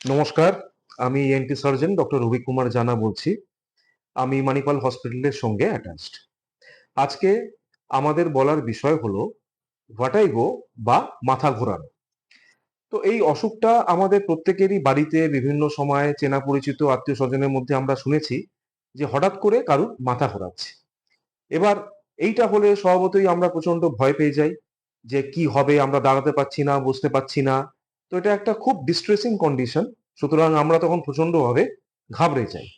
নমস্কার, আমি ENT surgeon doctor Rabi Kumar Jana বলছি। আমি মানিপাল হসপিটালের সঙ্গে অ্যাটাচড আজকে আমাদের বলার বিষয় হলো ভাটাইগো বা মাথা ঘোরানো। তো এই অসুখটা আমাদের প্রত্যেকেরই বাড়িতে বিভিন্ন সময় চেনা পরিচিত আত্মীয় স্বজনের মধ্যে আমরা শুনেছি যে হঠাৎ করে কারুর মাথা ঘোরাচ্ছে। এবার এইটা হলে স্বভাবতই আমরা প্রচণ্ড ভয় পেয়ে যাই যে কি হবে, আমরা দাঁড়াতে পারছি না, বসতে পারছি না। তো এটা একটা খুব ডিস্ট্রেসিং কন্ডিশন সুতরাং আমরা তখন প্রচন্ডভাবে ঘাবড়ে যাই।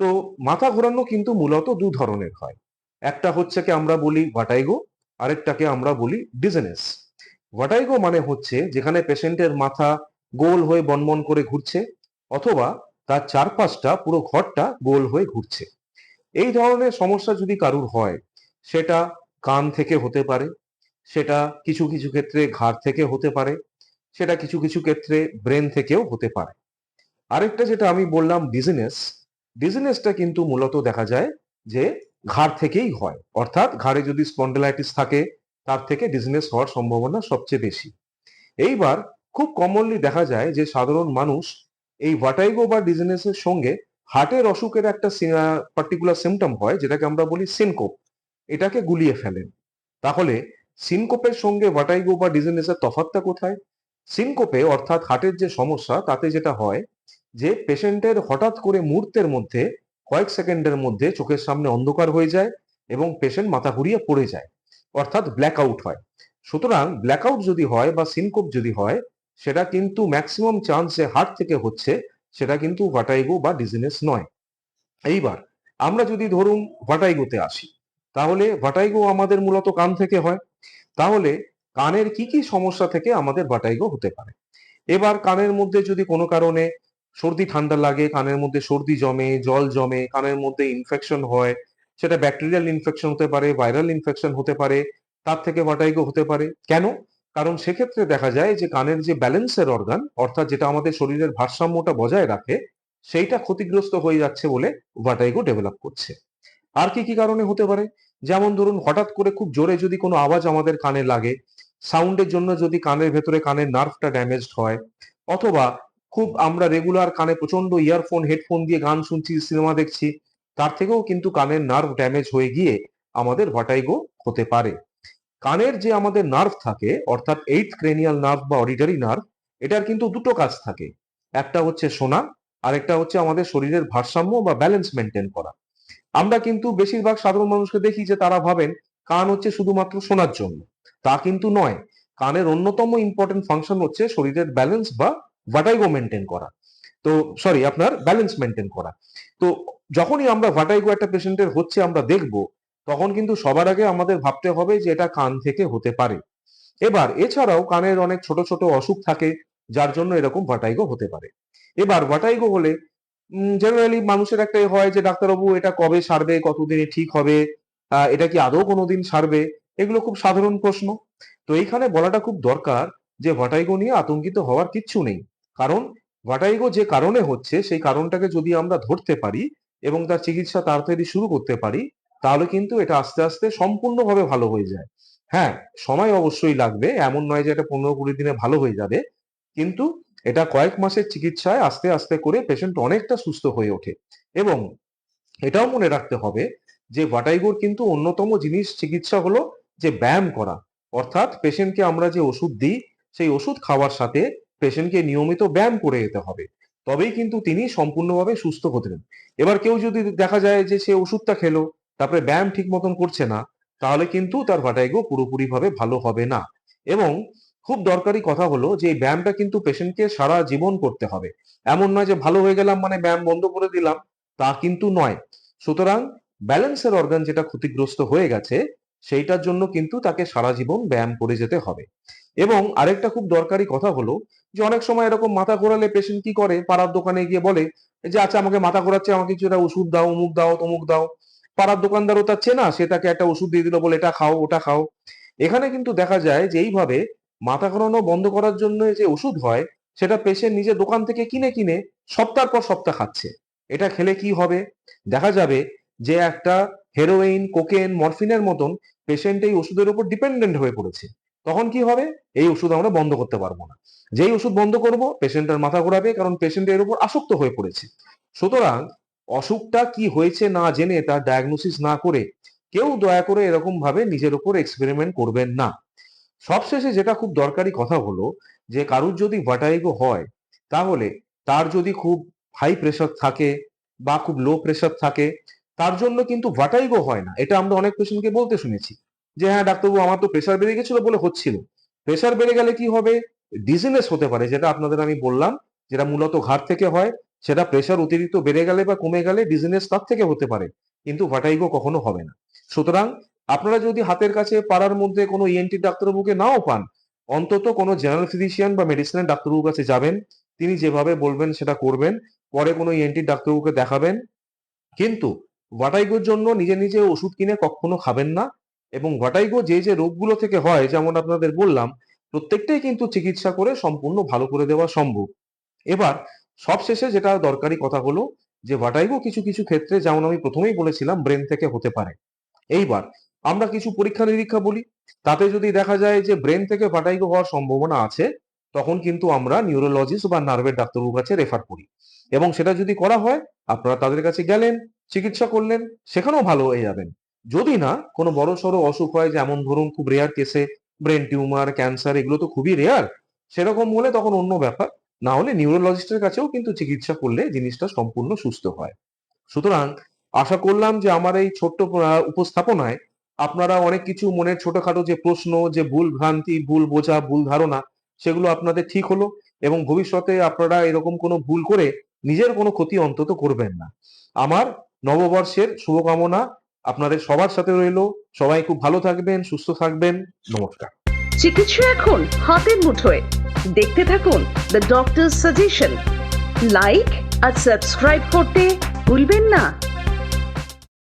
তো মাথা ঘোরানো কিন্তু মূলত দু ধরনের হয়। একটা হচ্ছে কি আমরা বলি ভাটাইগো আরেকটাকে আমরা বলি ডিজেনেস ভাটাইগো মানে হচ্ছে যেখানে পেশেন্টের মাথা গোল হয়ে বনবন করে ঘুরছে, অথবা তার চারপাশটা, পুরো ঘরটা গোল হয়ে ঘুরছে। এই ধরনের সমস্যা যদি কারুর হয়, সেটা কান থেকে হতে পারে, সেটা কিছু কিছু ক্ষেত্রে ঘাড় থেকে হতে পারে সেটা কিছু কিছু ক্ষেত্রে ব্রেন থেকেও হতে পারে। আরেকটা যেটা আমি বললাম ডিজিনেস ডিজিনেসটা কিন্তু মূলত দেখা যায় যে ঘাড় থেকেই হয়। অর্থাৎ ঘাড়ে যদি স্পন্ডেলাইটিস থাকে, তার থেকে ডিজিনেস হওয়ার সম্ভাবনা সবচেয়ে বেশি। এইবার খুব কমনলি দেখা যায় যে সাধারণ মানুষ এই ভাটাইগো বা ডিজিনেসের সঙ্গে হার্টের অসুখের একটা পার্টিকুলার সিমটম হয়, যেটাকে আমরা বলি সিনকোপ এটাকে গুলিয়ে ফেলেন। তাহলে সিনকোপের সঙ্গে ভাটাইগো বা ডিজিনেসের তফাৎটা কোথায়? সিনকোপে, অর্থাৎ হার্টের যে সমস্যা, তাতে যেটা হয় যে পেশেন্টের হঠাৎ করে মুহূর্তের মধ্যে, কয়েক সেকেন্ডের মধ্যে চোখের সামনে অন্ধকার হয়ে যায় এবং পেশেন্ট মাথা ঘুরিয়ে পড়ে যায়, অর্থাৎ ব্ল্যাক আউট হয়। সুতরাং ব্ল্যাক আউট যদি হয় বা সিনকোপ যদি হয়, সেটা কিন্তু ম্যাক্সিমাম চান্স যে হার্ট থেকে হচ্ছে, সেটা কিন্তু ভাটাইগো বা ডিজিনেস নয়। এইবার, আমরা যদি ধরুন ভাটাইগোতে আসি, তাহলে ভাটাইগো আমাদের মূলত কান থেকে হয়। তাহলে কানের কি কি সমস্যা থেকে আমাদের বাটাইগো হতে পারে। এবার কানের মধ্যে যদি কোনো কারণে সর্দি ঠান্ডা লাগে, কানের মধ্যে সর্দি জমে, জল জমে, কানের মধ্যে ইনফেকশন হয়, সেটা ব্যাকটেরিয়াল ইনফেকশন হতে পারে ভাইরাল ইনফেকশন হতে পারে, তার থেকে বাটাইগো হতে পারে। কেন? কারণ সেক্ষেত্রে দেখা যায় যে কানের যে ব্যালেন্সের অর্গান অর্থাৎ যেটা আমাদের শরীরের ভারসাম্যটা বজায় রাখে, সেইটা ক্ষতিগ্রস্ত হয়ে যাচ্ছে বলে ভাটাইগো ডেভেলপ করছে। আর কি কি কারণে হতে পারে? যেমন ধরুন, হঠাৎ করে খুব জোরে যদি কোনো আওয়াজ আমাদের কানে লাগে সাউন্ডের জন্য যদি কানের ভেতরে কানের নার্ভটা ড্যামেজড হয়, অথবা খুব আমরা রেগুলার কানে প্রচণ্ড ইয়ারফোন হেডফোন দিয়ে গান শুনছি সিনেমা দেখছি, তার থেকেও কিন্তু কানের নার্ভ ড্যামেজ হয়ে গিয়ে আমাদের ভাটাইগো হতে পারে। কানের যে আমাদের নার্ভ থাকে, অর্থাৎ এইট ক্রেনিয়াল নার্ভ বা অডিটারি নার্ভ এটার কিন্তু দুটো কাজ থাকে। একটা হচ্ছে শোনা আরেকটা হচ্ছে আমাদের শরীরের ভারসাম্য বা ব্যালেন্স মেনটেন করা। আমরা কিন্তু বেশিরভাগ সাধারণ মানুষকে দেখি যে তারা ভাবেন, কান হচ্ছে শুধুমাত্র শোনার জন্য। তা কিন্তু নয়। কানের অন্যতম ইম্পর্টেন্ট ফাংশন হচ্ছে শরীরের ব্যালেন্স বা ভাটাইগো মেনটেন করা। তো সরি আপনার ব্যালেন্স মেনটেন করা। তো যখনই আমরা ভাটাইগো একটা পেশেন্টের হচ্ছে, আমরা দেখব, তখন কিন্তু সবার আগে আমাদের ভাবতে হবে যে এটা কান থেকে হতে পারে। এবার, এছাড়াও কানের অনেক ছোট ছোট অসুখ থাকে, যার জন্য এরকম ভাটাইগো হতে পারে। এবার ভাটাইগো হলে জেনারেলি মানুষের একটাই হয় যে ডাক্তারবাবু, এটা কবে সারবে, কতদিনে ঠিক হবে এটা কি আদৌ কোনোদিন সারবে? এগুলো খুব সাধারণ প্রশ্ন। তো এইখানে বলাটা খুব দরকার যে ভাটাইগো নিয়ে আতঙ্কিত হওয়ার কিচ্ছু নেই। কারণ ভাটাইগো যে কারণে হচ্ছে, সেই কারণটাকে যদি আমরা ধরতে পারি এবং তার চিকিৎসা তাড়াতাড়ি শুরু করতে পারি, তাহলে কিন্তু এটা আস্তে আস্তে সম্পূর্ণভাবে ভালো হয়ে যায়। হ্যাঁ সময় অবশ্যই লাগবে, এমন নয় যে এটা পনেরো কুড়ি দিনে ভালো হয়ে যাবে। কিন্তু এটা কয়েক মাসের চিকিৎসায় আস্তে আস্তে করে পেশেন্ট অনেকটা সুস্থ হয়ে ওঠে। এবং এটাও মনে রাখতে হবে যে ভাটাইগোর কিন্তু অন্যতম জিনিস চিকিৎসা হলো যে ব্যায়াম করা, অর্থাৎ পেশেন্টকে আমরা যে ওষুধ দিই, সেই ওষুধ খাওয়ার সাথে পেশেন্টকে নিয়মিত ব্যায়াম করে যেতে হবে। তবেই কিন্তু তিনি সম্পূর্ণভাবে সুস্থ হতেন এবার কেউ যদি দেখা যায় যে সে ওষুধটা খেলো, তারপরে ব্যায়াম ঠিক মতন করছে না, তাহলে কিন্তু তার ভাটাইগো পুরোপুরি ভাবে ভালো হবে না। এবং খুব দরকারি কথা হলো যে এই ব্যায়ামটা কিন্তু পেশেন্টকে সারা জীবন করতে হবে। এমন নয় যে ভালো হয়ে গেলাম মানে ব্যায়াম বন্ধ করে দিলাম, তা কিন্তু নয়। সুতরাং ব্যালেন্সের অর্গান যেটা ক্ষতিগ্রস্ত হয়ে গেছে সেইটার জন্য কিন্তু তাকে সারা জীবন ব্যায়াম করে যেতে হবে। এবং আরেকটা খুব দরকারি কথা হলো যে, অনেক সময় এরকম মাথা ঘোরালে পেশেন্ট কি করে? পাড়ার দোকানে গিয়ে বলে যে আচ্ছা আমাকে মাথা ঘোরাচ্ছে, আমাকে কিছু একটা ওষুধ দাও, অমুক দাও, তমুক দাও। পাড়ার দোকানদারও তার চেনা, সে তাকে একটা ওষুধ দিয়ে দিল, বলে এটা খাও, ওটা খাও। এখানে কিন্তু দেখা যায় যে, এইভাবে মাথা ঘোরানো বন্ধ করার জন্য যে ওষুধ হয়, সেটা পেশেন্ট নিজে দোকান থেকে কিনে কিনে সপ্তাহ পর সপ্তাহ খাচ্ছে। এটা খেলে কি হবে? দেখা যাবে যে, একটা হেরোইন কোকেন মরফিনের মতন পেশেন্ট এই ওষুধের উপর ডিপেন্ডেন্ট হয়ে পড়েছে। তখন কি হবে? এই ওষুধ আমরা বন্ধ করতে পারব না। যেই ওষুধ বন্ধ করব পেশেন্টের মাথা ঘোরাবে কারণ পেশেন্ট এর উপর আসক্ত হয়ে পড়েছে। সুতরাং অসুখটা কি হয়েছে না জেনে তার ডায়াগনোসিস না করে কেউ দয়া করে এরকম ভাবে নিজের উপর এক্সপেরিমেন্ট করবেন না। সবশেষে যেটা খুব দরকারি কথা হলো যে, কারুর যদি ভাটাইগো হয়, তাহলে তার যদি খুব হাই প্রেশার থাকে বা খুব লো প্রেশার থাকে তার জন্য কিন্তু ভাটাইগো হয় না। এটা আমরা অনেক পেশেন্টকে বলতে শুনেছি যে হ্যাঁ ডাক্তারবাবু, আমার তো প্রেশার বেড়ে গেছিল বলে হচ্ছিল। প্রেশার বেড়ে গেলে কি হবে? ডিজিনেস হতে পারে, যেটা আপনাদের আমি বললাম, যেটা মূলত ঘাট থেকে হয়, সেটা প্রেশার অতিরিক্ত বেড়ে গেলে বা কমে গেলে ডিজিনেস তার থেকে হতে পারে। কিন্তু ভাটাইগো কখনো হবে না। সুতরাং আপনারা যদি হাতের কাছে পাড়ার মধ্যে কোনো ইএনটি ডাক্তারবাবুকে নাও পান, অন্তত কোনো জেনারেল ফিজিশিয়ান বা মেডিসিনের ডাক্তারবাবুর কাছে যাবেন। তিনি যেভাবে বলবেন সেটা করবেন। পরে কোনো ইএনটি ডাক্তারবাবুকে দেখাবেন। কিন্তু ভাটাইগোর জন্য নিজে নিজে ওষুধ কিনে কখনো খাবেন না। এবং ভাটাইগো যে যে রোগগুলো থেকে হয়, যেমন আপনাদের বললাম, প্রত্যেকটাই কিন্তু চিকিৎসা করে সম্পূর্ণ ভালো করে দেওয়া সম্ভব। এবার সবশেষে যেটা দরকারি কথা হলো যে ভাটাইগো কিছু কিছু ক্ষেত্রে যেমন আমি প্রথমেই বলেছিলাম, ব্রেন থেকে হতে পারে। এইবার আমরা কিছু পরীক্ষা নিরীক্ষা বলি। তাতে যদি দেখা যায় যে, ব্রেন থেকে ভাটাইগো হওয়ার সম্ভাবনা আছে তখন কিন্তু আমরা নিউরোলজিস্ট বা নার্ভের ডাক্তারবাবুর কাছে রেফার করি। এবং সেটা যদি করা হয়, আপনারা তাদের কাছে গেলেন, চিকিৎসা করলেন, সেখানেও ভালো হয়ে যাবেন। যদি না, কোনো বড় সড়ো অসুখ হয়, যেমন ধরুন খুব রেয়ার কেসে ব্রেন টিউমার ক্যান্সার এগুলো তো খুবই রেয়ার সেরকম হলে তখন অন্য ব্যাপার। না হলে নিউরোলজিস্টের কাছেও কিন্তু চিকিৎসা করলে জিনিসটা সম্পূর্ণ সুস্থ হয়। সুতরাং আশা করলাম যে আমার এই ছোট্ট উপস্থাপনায় আপনারা অনেক কিছু মনের ছোটখাটো যে প্রশ্ন, যে ভুল ভ্রান্তি, ভুল বোঝা, ভুল ধারণা সেগুলো আপনাদের ঠিক হলো এবং ভবিষ্যতে আপনারা এরকম কোনো ভুল করে নিজের কোনো ক্ষতি অন্তত করবেন না। আমার নববর্ষের শুভকামনা আপনাদের সবার সাথে রইল। সবাই খুব ভালো থাকবেন, সুস্থ থাকবেন। নমস্কার। চিকিৎসা এখন হাতের মুঠোয়। দেখতে থাকুন দ্য ডক্টর সাজেশন লাইক আর সাবস্ক্রাইব করতে ভুলবেন না।